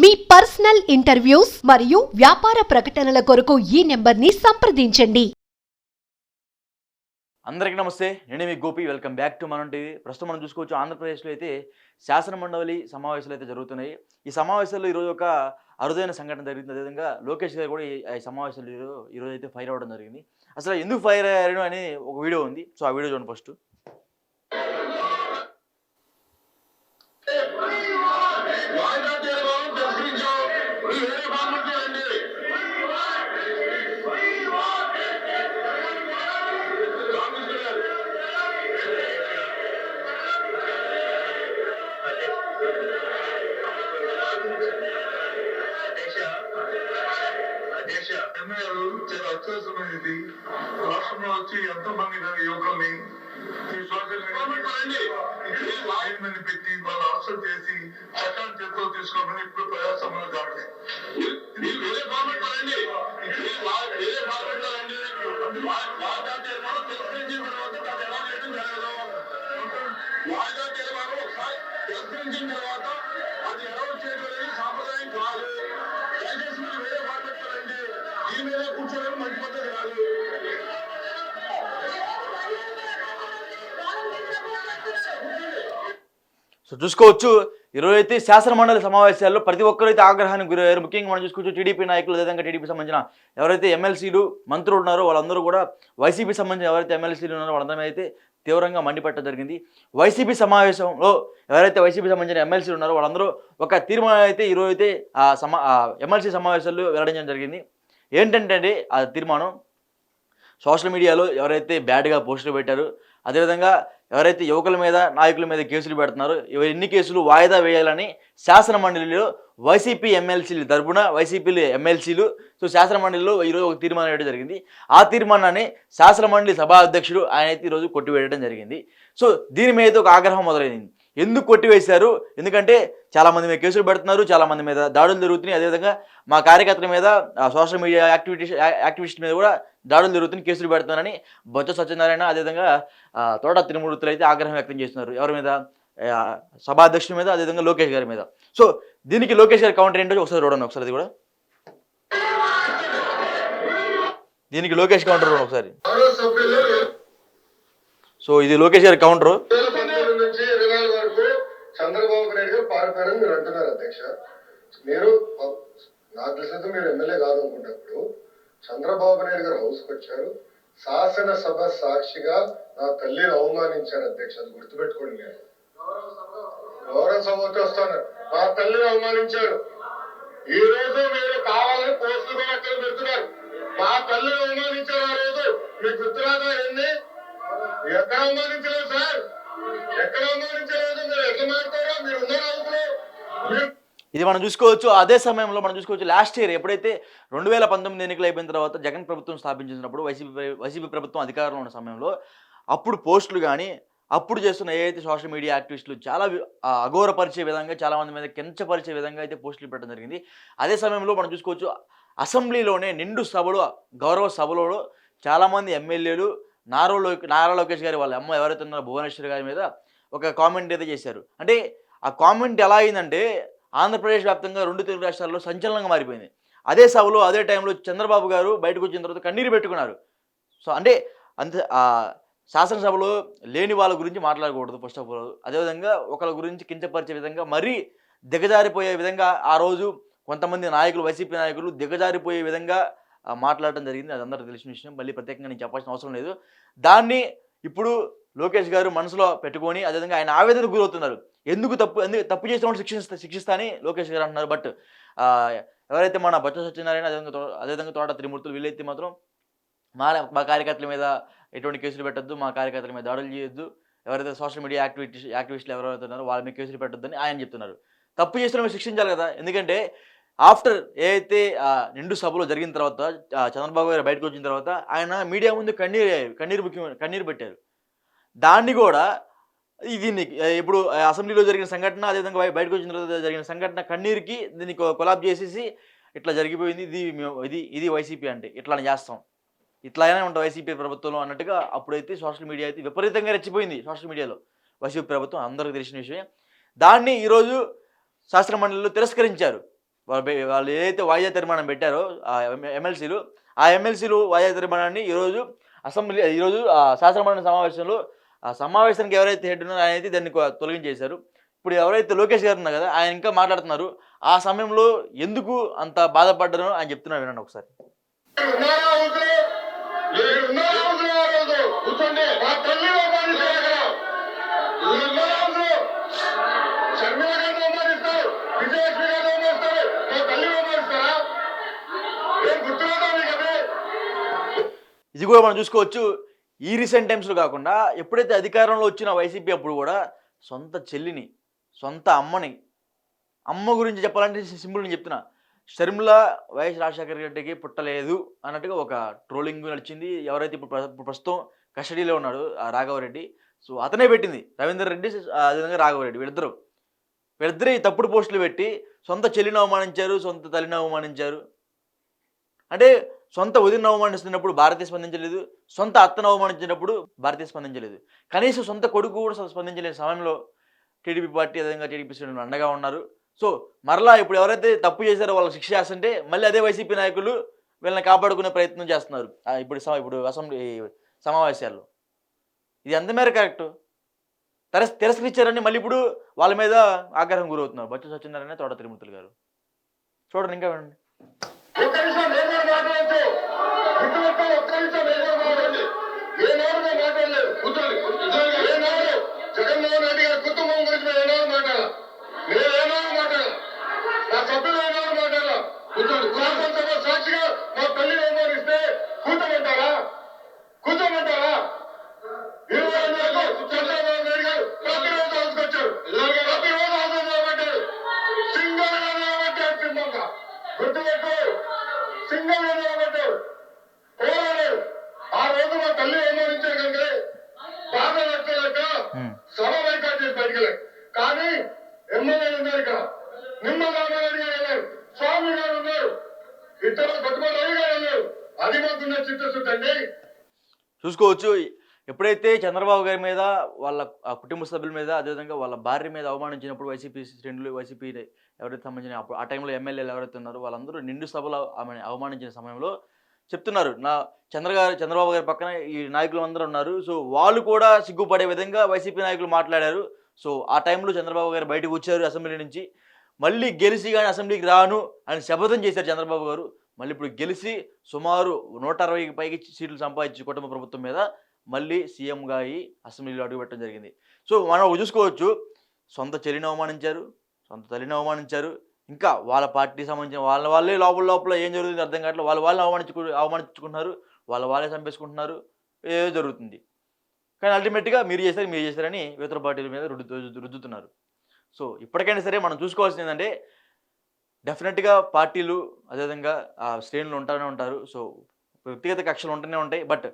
మీ personal interviews మరియు వ్యాపార ప్రకటనల కొరకు ఈ నెంబర్ని సంప్రదించండి. అందరికీ నమస్తే. నేను మీ Gopi. Welcome back to Manam TV. ప్రస్తుతం మనం చూసుకోవచ్చు ఆంధ్రప్రదేశ్లో అయితే శాసన మండలి సమావేశాలు అయితే జరుగుతున్నాయి. ఈ సమావేశాల్లో ఈరోజు ఒక అరుదైన సంఘటన జరిగింది. అదేవిధంగా లోకేష్ గారు కూడా ఈ ఈ సమావేశాలు ఈరోజు ఈరోజు అయితే ఫైర్ అవ్వడం జరిగింది. అసలు ఎందుకు ఫైర్ అయ్యారు అని ఒక వీడియో ఉంది. సో ఆ వీడియో చూడండి ఫస్ట్ వచ్చి ఎంతో మంది యువకుల్ని ఈ సోషల్ మీడియా పెట్టి వాళ్ళ అరెస్ట్ చేసి చట్టాన్ని చేతిలో తీసుకోమని ఇప్పుడు రండి. వా- వాయిదా తీర్మానం ఒకసారి తిరస్కరించిన తర్వాత అది ఎలా చేయడం సాంప్రదాయం కాదు. దయచేసి మీరు వేరే ఫార్మాట్ రండి. దీని మీద కూర్చోవడం మంచి సో చూసుకోవచ్చు. ఈరోజు అయితే శాసనమండలి సమావేశాల్లో ప్రతి ఒక్కరైతే ఆగ్రహానికి గురయ్యారు. ముఖ్యంగా మనం చూసుకోవచ్చు టీడీపీ నాయకులు అదేవిధంగా టీడీపీ సంబంధించిన ఎవరైతే ఎమ్మెల్సీలు మంత్రులు ఉన్నారో వాళ్ళందరూ కూడా వైసీపీ సంబంధించిన ఎవరైతే ఎమ్మెల్సీలు ఉన్నారో వాళ్ళందరం అయితే తీవ్రంగా మండిపెట్టడం జరిగింది. వైసీపీ సమావేశంలో ఎవరైతే వైసీపీ సంబంధించిన ఎమ్మెల్సీలు ఉన్నారో వాళ్ళందరూ ఒక తీర్మానం అయితే ఈరోజు అయితే ఆ సమా ఎమ్మెల్సీ సమావేశాల్లో వెల్లడించడం జరిగింది. ఏంటంటే అండి ఆ తీర్మానం? సోషల్ మీడియాలో ఎవరైతే బ్యాడ్గా పోస్టులు పెట్టారు అదేవిధంగా ఎవరైతే యువకుల మీద నాయకుల మీద కేసులు పెడుతున్నారో ఇవి ఎన్ని కేసులు వాయిదా వేయాలని శాసన మండలిలో వైసీపీ ఎమ్మెల్సీలు తరపున వైసీపీ ఎమ్మెల్సీలు సో శాసన మండలిలో ఈరోజు ఒక తీర్మానం వేయడం జరిగింది. ఆ తీర్మానాన్ని శాసన మండలి సభా అధ్యక్షుడు ఆయన అయితే ఈరోజు కొట్టివేయడం జరిగింది. సో దీని మీద ఒక ఆగ్రహం మొదలైంది. ఎందుకు కొట్టివేశారు? ఎందుకంటే చాలా మంది మీద కేసులు పెడుతున్నారు చాలా మంది మీద దాడులు జరుగుతున్నాయి. అదేవిధంగా మా కార్యకర్తల మీద సోషల్ మీడియా యాక్టివిటీస్ యాక్టివిస్ట్ మీద కూడా దాడులు జరుగుతున్నాయి కేసులు పెడుతున్నారని బొత్స సత్యనారాయణ అదేవిధంగా తోట తిరుమూర్తులు అయితే ఆగ్రహం వ్యక్తం చేస్తున్నారు. ఎవరి మీద? సభాధ్యక్షుడి మీద అదేవిధంగా లోకేష్ గారి మీద. సో దీనికి లోకేష్ గారి కౌంటర్ ఏంటో ఒకసారి చూడండి ఒకసారి అది కూడా. దీనికి లోకేష్ కౌంటర్ ఒకసారి. సో ఇది లోకేష్ గారి కౌంటర్ వేల పంతొమ్మిది నుంచి ఇరవై నాలుగు వరకు చంద్రబాబు నాయుడు గారు పారిపోయారని మీరు అంటున్నారు అధ్యక్ష మీరు నాకు తెలిసినంత మీరు ఎమ్మెల్యే కాదు అనుకున్నప్పుడు చంద్రబాబు నాయుడు గారు హౌస్కి వచ్చారు. శాసనసభ సాక్షిగా నా తల్లిని అవమానించారు అధ్యక్ష. అది గుర్తుపెట్టుకోండి నేను గౌరవ సభకి వస్తాను. మా తల్లిని అవమానించారు. ఈ రోజు మీరు కావాలని పోస్టులు కూడా అక్కడ పెడుతున్నారు. మా తల్లిని అవమానించారు ఆ రోజు. మీకు గుర్తురాదా ఏంది? ఎక్కడ అవమానించలేదు సార్. ఎక్కడ అవమానించలేదు? మీరు ఎట్లా మాట్లాడారో మీరు ఉన్నారు అందులో ఇది మనం చూసుకోవచ్చు అదే సమయంలో మనం చూసుకోవచ్చు లాస్ట్ ఇయర్ ఎప్పుడైతే రెండు వేల పంతొమ్మిది ఎన్నికలు అయిపోయిన తర్వాత జగన్ ప్రభుత్వం స్థాపించినప్పుడు వైసీపీ వైసీపీ ప్రభుత్వం అధికారంలో ఉన్న సమయంలో అప్పుడు పోస్టులు కానీ అప్పుడు చేస్తున్న ఏదైతే సోషల్ మీడియా యాక్టివిస్టులు చాలా అఘోరపరిచే విధంగా చాలామంది మీద కించపరిచే విధంగా అయితే పోస్టులు పెట్టడం జరిగింది. అదే సమయంలో మనం చూసుకోవచ్చు అసెంబ్లీలోనే నిండు సభలు గౌరవ సభలో చాలామంది ఎమ్మెల్యేలు నారా లో నారా లోకేష్ గారి వాళ్ళ అమ్మ ఎవరైతే ఉన్నారో భువనేశ్వర్ గారి మీద ఒక కామెంట్ అయితే చేశారు. అంటే ఆ కామెంట్ ఎలా అయిందంటే ఆంధ్రప్రదేశ్ వ్యాప్తంగా రెండు తెలుగు రాష్ట్రాల్లో సంచలనంగా మారిపోయింది. అదే సభలో అదే టైంలో చంద్రబాబు గారు బయటకు వచ్చిన తర్వాత కన్నీరు పెట్టుకున్నారు. సో అంటే అంత శాసనసభలో లేని వాళ్ళ గురించి మాట్లాడకూడదు ఫస్ట్ ఆఫ్ ఆల్ అదేవిధంగా ఒకళ్ళ గురించి కించపరిచే విధంగా మరీ దిగజారిపోయే విధంగా ఆ రోజు కొంతమంది నాయకులు వైసీపీ నాయకులు దిగజారిపోయే విధంగా మాట్లాడటం జరిగింది. అది అందరూ తెలిసిన విషయం. మళ్ళీ ప్రత్యేకంగా నేను చెప్పాల్సిన అవసరం లేదు. దాన్ని ఇప్పుడు లోకేష్ గారు మనసులో పెట్టుకొని అదేవిధంగా ఆయన ఆవేదనకు గురవుతున్నారు. ఎందుకు తప్పు ఎందుకు తప్పు చేసిన వాళ్ళు శిక్షిస్తా శిక్షిస్తా అని లోకేష్ గారు అంటున్నారు. బట్ ఎవరైతే మన బచ్చ సత్యనారాయణ అదేవిధంగా అదేవిధంగా తోట త్రిమూర్తులు వీళ్ళైతే మాత్రం మా మా కార్యకర్తల మీద ఎటువంటి కేసులు పెట్టద్దు మా కార్యకర్తల మీద దాడులు చేయొద్దు. ఎవరైతే సోషల్ మీడియా యాక్టివిటీస్ యాక్టివిస్టులు ఎవరైతే ఉన్నారో వాళ్ళ మీద కేసులు పెట్టొద్దని ఆయన చెప్తున్నారు. తప్పు చేసిన శిక్షించాలి కదా. ఎందుకంటే ఆఫ్టర్ ఏదైతే నిండు సభలో జరిగిన తర్వాత చంద్రబాబు గారు బయటకు వచ్చిన తర్వాత ఆయన మీడియా ముందు కన్నీరు కన్నీరు ముఖ్యం కన్నీరు పెట్టారు. దాన్ని కూడా దీన్ని ఇప్పుడు అసెంబ్లీలో జరిగిన సంఘటన అదేవిధంగా బయటకు వచ్చిన తర్వాత జరిగిన సంఘటన కన్నీరుకి దీన్ని కొలాబ్ చేసేసి ఇట్లా జరిగిపోయింది. ఇది మేము- ఇది ఇది వైసీపీ అంటే ఇట్లా చేస్తాం. ఇట్లానే ఉంటాం వైసీపీ ప్రభుత్వంలో అన్నట్టుగా అప్పుడైతే సోషల్ మీడియా అయితే విపరీతంగా రెచ్చిపోయింది సోషల్ మీడియాలో. వైసీపీ ప్రభుత్వం అందరికీ తెలిసిన విషయం. దాన్ని ఈరోజు శాస్త్ర మండలిలో తిరస్కరించారు. వాళ్ళు వాళ్ళు ఏదైతే వాయిదా తీర్మానం పెట్టారో ఆ ఎమ్మెల్సీలు ఆ ఎమ్మెల్సీలు వాయిదా తీర్మానాన్ని ఈరోజు అసెంబ్లీ ఈరోజు ఆ శాసనమండలి సమావేశంలో ఆ సమావేశానికి ఎవరైతే హెడ్ ఉన్నారో ఆయన అయితే దాన్ని తొలగించేశారు. ఇప్పుడు ఎవరైతే లోకేష్ గారు ఉన్నారు కదా ఆయన ఇంకా మాట్లాడుతున్నారు. ఆ సమయంలో ఎందుకు అంత బాధపడ్డారో ఆయన చెప్తున్నా వినండి ఒకసారి. ఇది కూడా మనం చూసుకోవచ్చు. ఈ రీసెంట్ టైమ్స్లో కాకుండా ఎప్పుడైతే అధికారంలో వచ్చిన వైసీపీ అప్పుడు కూడా సొంత చెల్లిని సొంత అమ్మని అమ్మ గురించి చెప్పాలంటే సింపుల్ నేను చెప్తున్నా. షర్మిల వైఎస్ రాజశేఖర్ రెడ్డికి పుట్టలేదు అన్నట్టుగా ఒక ట్రోలింగ్ నడిచింది. ఎవరైతే ఇప్పుడు ప్రస్తుతం కస్టడీలో ఉన్నాడు ఆ రాఘవరెడ్డి సో అతనే పెట్టింది. రవీందర్ రెడ్డి ఆ, అదేవిధంగా రాఘవరెడ్డి వీళ్ళిద్దరు. వీళ్ళిద్దరే తప్పుడు పోస్టులు పెట్టి సొంత చెల్లిని అవమానించారు సొంత తల్లిని అవమానించారు. అంటే సొంత వదిన అవమానిస్తున్నప్పుడు భారతీయ స్పందించలేదు సొంత అత్తను అవమానించినప్పుడు భారతీయ స్పందించలేదు. కనీసం సొంత కొడుకు కూడా స్పందించలేని సమయంలో టీడీపీ పార్టీ అదేవిధంగా టీడీపీ శ్రేణులు అండగా ఉన్నారు. సో మరలా ఇప్పుడు ఎవరైతే తప్పు చేశారో వాళ్ళకి శిక్ష చేస్తుంటే మళ్ళీ అదే వైసీపీ నాయకులు వీళ్ళని కాపాడుకునే ప్రయత్నం చేస్తున్నారు. ఇప్పుడు ఇప్పుడు అసెంబ్లీ సమావేశాల్లో. ఇది ఎంత మేర కరెక్ట్? తిరస్ తిరస్కరించారని మళ్ళీ ఇప్పుడు వాళ్ళ మీద ఆగ్రహం గురవుతున్నారు. బచ్చు సత్యనారాయణ తోట తిరుమూర్తులు గారు. చూడండి ఇంకా వినండి. ఒక్క నిమిషం నేను కూడా మాట్లాడచ్చు ఇటువంటి ఒక్క నిమిషం నేను కూడా మాట్లాడండి ఏనాడు నేను మాట్లాడలేదు. కూర్చోండి. సభ బైకాట్ చేసి బయటికి వెళ్ళారు కానీ ఎమ్మెల్యేలు ఉన్నారు ఇక్కడ. నిమ్మ రామారెడ్డి గారు ఉన్నారు. స్వామి గారు ఉన్నారు. ఇతర రవి గారు ఉన్నారు. అది మాకున్న చిత్తశుద్ధి అండి. చూసుకోవచ్చు. ఎప్పుడైతే చంద్రబాబు గారి మీద వాళ్ళ ఆ కుటుంబ సభ్యుల మీద అదేవిధంగా వాళ్ళ భార్య మీద అవమానించినప్పుడు వైసీపీ శ్రేణులు వైసీపీ ఎవరైతే సంబంధించిన అప్పుడు ఆ టైంలో ఎమ్మెల్యేలు ఎవరైతే ఉన్నారో వాళ్ళందరూ నిండు సభలో ఆమెను అవమానించిన సమయంలో చెప్తున్నారు. నా చంద్రగారు చంద్రబాబు గారి పక్కన ఈ నాయకులు అందరూ ఉన్నారు. సో వాళ్ళు కూడా సిగ్గుపడే విధంగా వైసీపీ నాయకులు మాట్లాడారు. సో ఆ టైంలో చంద్రబాబు గారు బయటకు వచ్చారు అసెంబ్లీ నుంచి. మళ్ళీ గెలిచి కానీ అసెంబ్లీకి రాను అని శపథం చేశారు చంద్రబాబు గారు. మళ్ళీ ఇప్పుడు గెలిచి సుమారు నూట అరవైకి పైకి సీట్లు సంపాదించి కుటుంబ ప్రభుత్వం మీద మళ్ళీ సీఎంగా అయ్యి అసెంబ్లీలో అడుగుపెట్టడం జరిగింది. సో మనం చూసుకోవచ్చు. సొంత చెల్లిని అవమానించారు. సొంత తల్లిని అవమానించారు. ఇంకా వాళ్ళ పార్టీకి సంబంధించిన వాళ్ళ వాళ్ళే లోపల లోపల ఏం జరుగుతుంది అర్థం కావట్లేదు. వాళ్ళ వాళ్ళు అవమానించుకు అవమానించుకుంటున్నారు. వాళ్ళ వాళ్ళే చంపేసుకుంటున్నారు. ఏదో జరుగుతుంది. కానీ అల్టిమేట్గా మీరు చేశారు మీరు చేశారని ఇతర పార్టీల మీద రుద్దు రుద్దుతున్నారు. సో ఇప్పటికైనా సరే మనం చూసుకోవాల్సింది ఏంటంటే డెఫినెట్గా పార్టీలు అదేవిధంగా ఆ శ్రేణులు ఉంటానే ఉంటారు. సో వ్యక్తిగత కక్షలు ఉంటూనే ఉంటాయి. బట్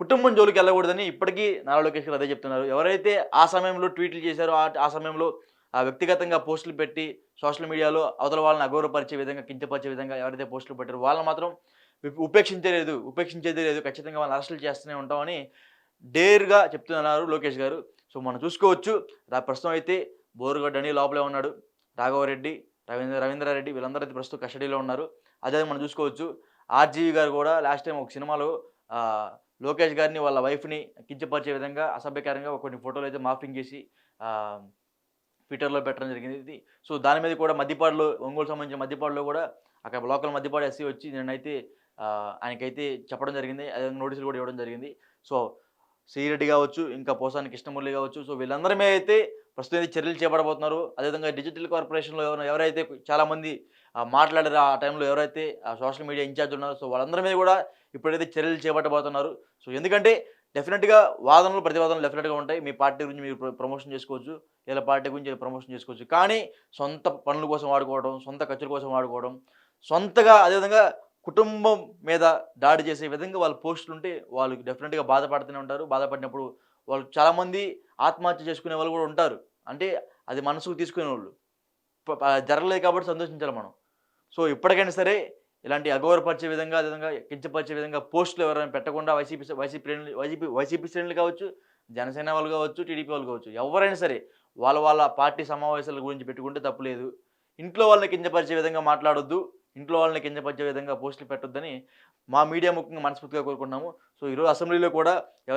కుటుంబం జోలికి వెళ్ళకూడదని ఇప్పటికీ నారా లోకేష్ గారు అదే చెప్తున్నారు. ఎవరైతే ఆ సమయంలో ట్వీట్లు చేశారో ఆ సమయంలో ఆ వ్యక్తిగతంగా పోస్టులు పెట్టి సోషల్ మీడియాలో అవతల వాళ్ళని అగౌరవపరిచే విధంగా కించపరిచే విధంగా ఎవరైతే పోస్టులు పెట్టారో వాళ్ళని మాత్రం ఉపేక్షించలేదు ఉపేక్షించేదే లేదు. ఖచ్చితంగా వాళ్ళని అరెస్టులు చేస్తూనే ఉంటామని డేర్గా చెప్తున్నారు లోకేష్ గారు. సో మనం చూసుకోవచ్చు. రా- ప్రస్తుతం అయితే బోరుగడ్డ అని లోపలే ఉన్నాడు. రాఘవరెడ్డి రవీంద్ర రవీంద్రారెడ్డి వీళ్ళందరూ అయితే ప్రస్తుతం కస్టడీలో ఉన్నారు. అదే మనం చూసుకోవచ్చు. ఆర్జీవి గారు కూడా లాస్ట్ టైం ఒక సినిమాలో లోకేష్ గారిని వాళ్ళ వైఫ్ని కించపరిచే విధంగా అసభ్యకరంగా కొన్ని ఫోటోలు అయితే మాఫింగ్ చేసి ట్విట్టర్లో పెట్టడం జరిగింది. ఇది సో దాని మీద కూడా మద్దిపాడులో ఒంగోలు సంబంధించిన మద్దిపాడులో కూడా అక్కడ లోకల్ మద్దిపాడు ఎస్సీ వచ్చి నేనైతే ఆయనకైతే చెప్పడం జరిగింది. అదే నోటీసులు కూడా ఇవ్వడం జరిగింది. సో సిరెడ్డి కావచ్చు ఇంకా పోసాని కృష్ణమురళి కావచ్చు సో వీళ్ళందరి మీద అయితే ప్రస్తుతం అయితే చర్యలు చేపట్టబోతున్నారు. అదేవిధంగా డిజిటల్ కార్పొరేషన్లో ఎవరైతే చాలామంది మాట్లాడారు ఆ టైంలో ఎవరైతే ఆ సోషల్ మీడియా ఇన్ఛార్జ్ ఉన్నారో సో వాళ్ళందరి మీద కూడా ఇప్పుడైతే చర్యలు చేపట్టబోతున్నారు. సో ఎందుకంటే డెఫినెట్గా వాదనలు ప్రతివాదనలు డెఫినెట్గా ఉంటాయి. మీ పార్టీ గురించి మీరు ప్రమోషన్ చేసుకోవచ్చు. ఇలా పార్టీ గురించి ఇలా ప్రమోషన్ చేసుకోవచ్చు. కానీ సొంత పనుల కోసం వాడుకోవడం సొంత ఖర్చుల కోసం వాడుకోవడం సొంతగా అదేవిధంగా కుటుంబం మీద దాడి చేసే విధంగా వాళ్ళు పోస్టులు ఉంటే వాళ్ళు డెఫినెట్గా బాధపడుతూనే ఉంటారు. బాధపడినప్పుడు వాళ్ళు చాలామంది ఆత్మహత్య చేసుకునే వాళ్ళు కూడా ఉంటారు. అంటే అది మనసుకు తీసుకునే వాళ్ళు జరగలేదు కాబట్టి సంతోషించాలి మనం. సో ఇప్పటికైనా సరే ఇలాంటి అగౌరవపరిచే విధంగా అదేవిధంగా కించపరిచే విధంగా పోస్టులు ఎవరైనా పెట్టకుండా వైసీపీ వైసీపీ వైసీపీ వైసీపీ శ్రేణులు కావచ్చు జనసేన వాళ్ళు కావచ్చు టీడీపీ వాళ్ళు కావచ్చు ఎవరైనా సరే వాళ్ళ వాళ్ళ పార్టీ సమావేశాల గురించి పెట్టుకుంటే తప్పులేదు ఇంట్లో వాళ్ళని కించపరిచే విధంగా మాట్లాడొద్దు ఇంట్లో వాళ్ళని కించపరిచే విధంగా పోస్టులు పెట్టొద్దని మా మీడియా ముఖ్యంగా మనస్ఫూర్తిగా కోరుకుంటున్నాము. సో ఈరోజు అసెంబ్లీలో కూడా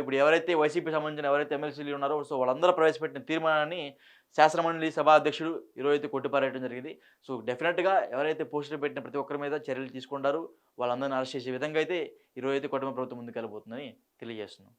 ఇప్పుడు ఎవరైతే వైసీపీ సంబంధించిన ఎవరైతే ఎమ్మెల్సీలు ఉన్నారో సో వాళ్ళందరూ ప్రవేశపెట్టిన తీర్మానాన్ని శాసనమండలి సభాధ్యక్షుడు ఈరోజు అయితే కొట్టిపారేయడం జరిగింది. సో డెఫినెట్గా ఎవరైతే పోస్టులు పెట్టిన ప్రతి ఒక్కరి మీద చర్యలు తీసుకుంటారు వాళ్ళందరినీ అరెస్ట్ చేసే విధంగా అయితే ఈరోజు అయితే కుటుంబ ప్రభుత్వం ముందుకెళ్ళబోతుందని తెలియజేస్తున్నాం.